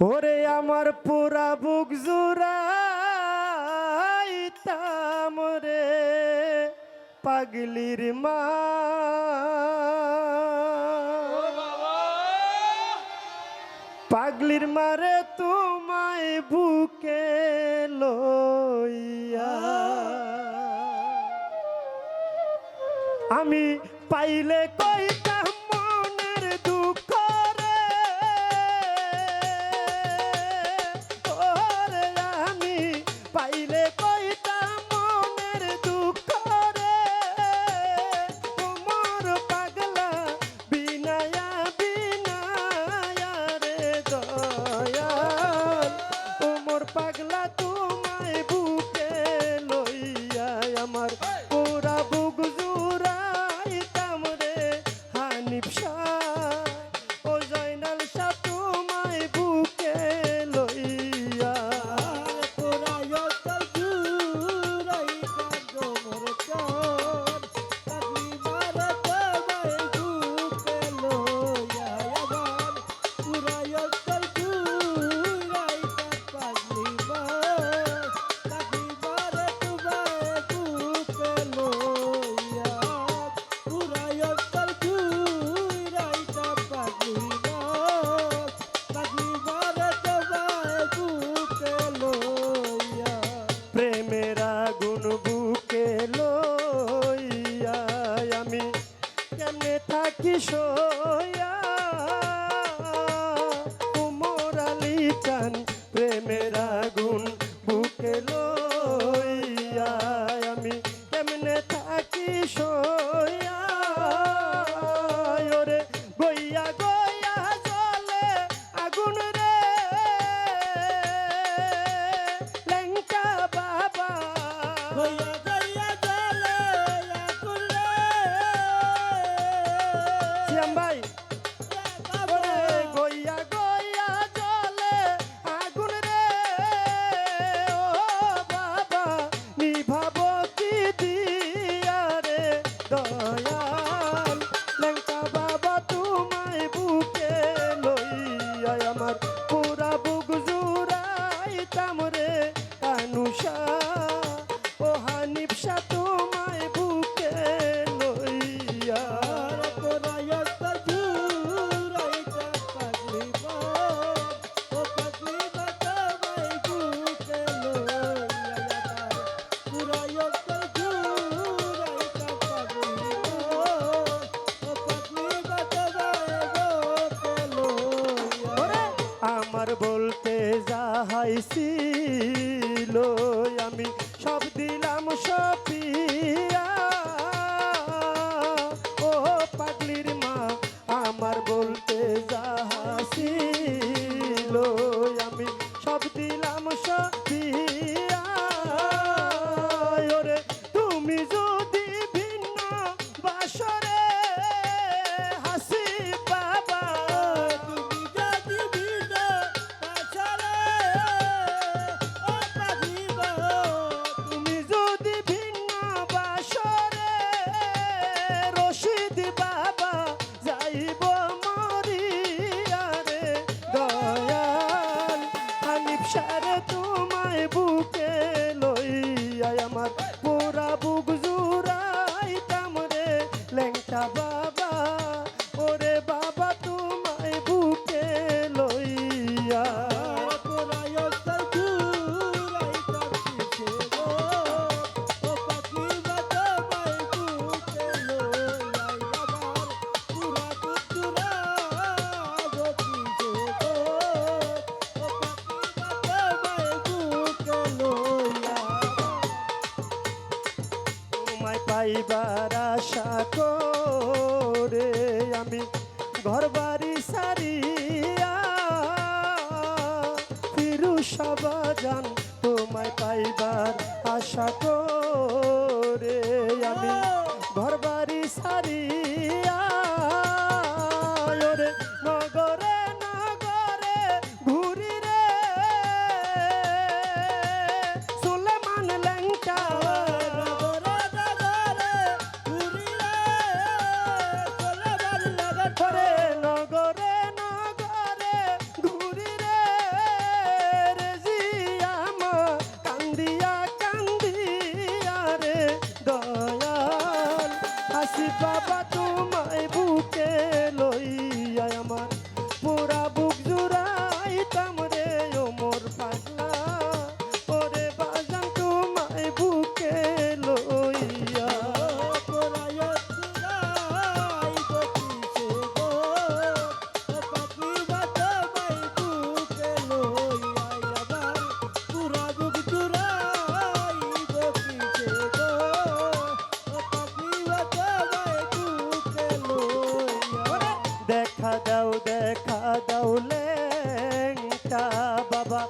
ওরে আমার পুরা বুক জুড়াইতাম রে পাগলির মা। পাগলির মারে তোমায় বুকে লইয়া। আমি পাইলে কইতাম मेरा shopping. পাইবার আশা করে আমি ঘর বাড়ি সারিয়া ফিরু সবাজান তোমায় পাইবার আশা করে আমি ঘর বাড়ি সারিয়া baba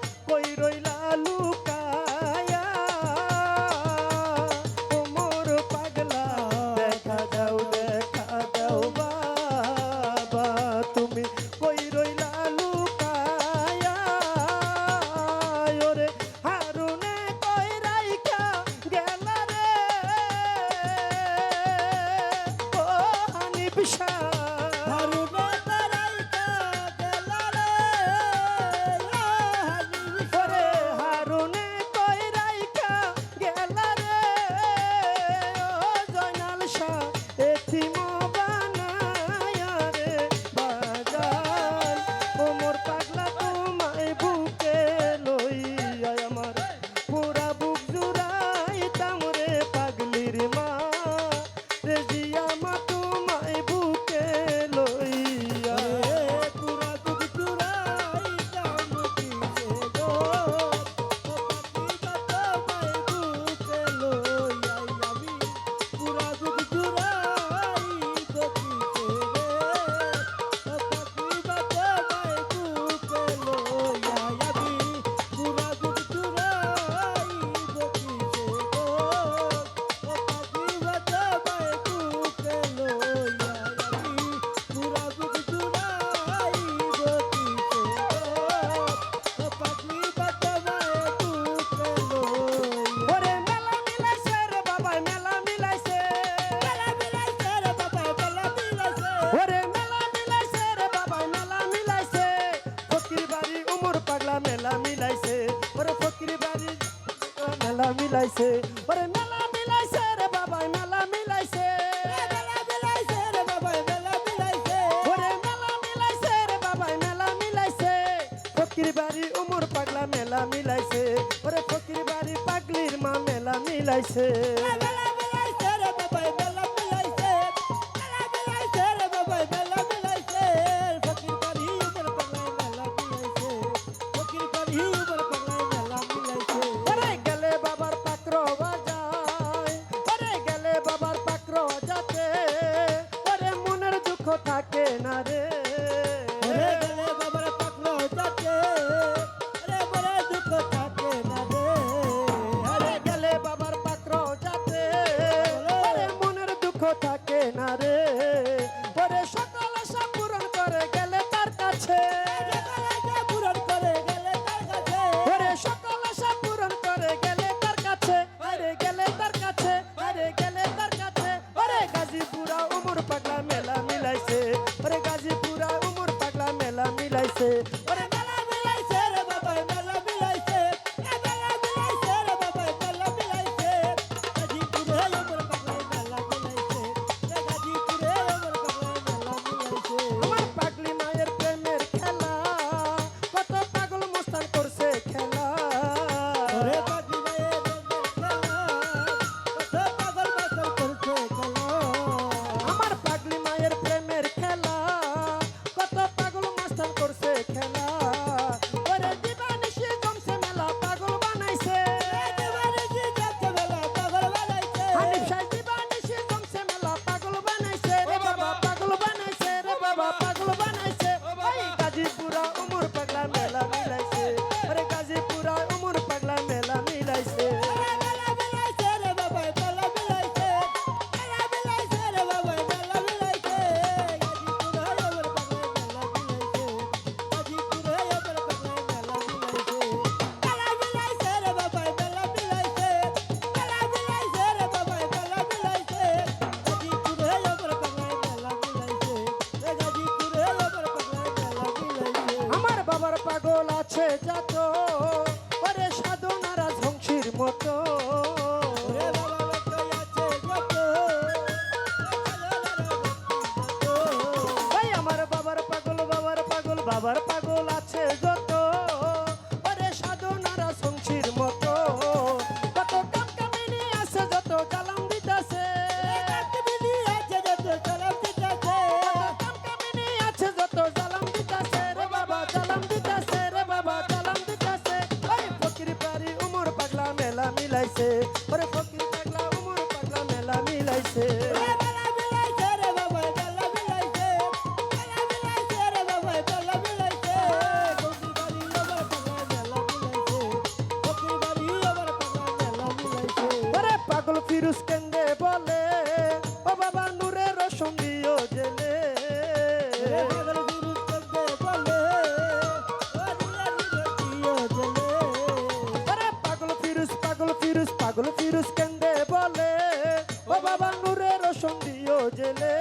মেলা মিলাইছে। ওরে মেলা মিলাইছে রে বাবা মেলা মিলাইছে। ফকির বাড়ি উমর পাগলা মেলা মিলাইছে। ওরে ফকির বাড়ি পাগলির মা মেলা মিলাইছে। বাবার পাগল আছে যত ও বাবা নূরের রসম জেলে।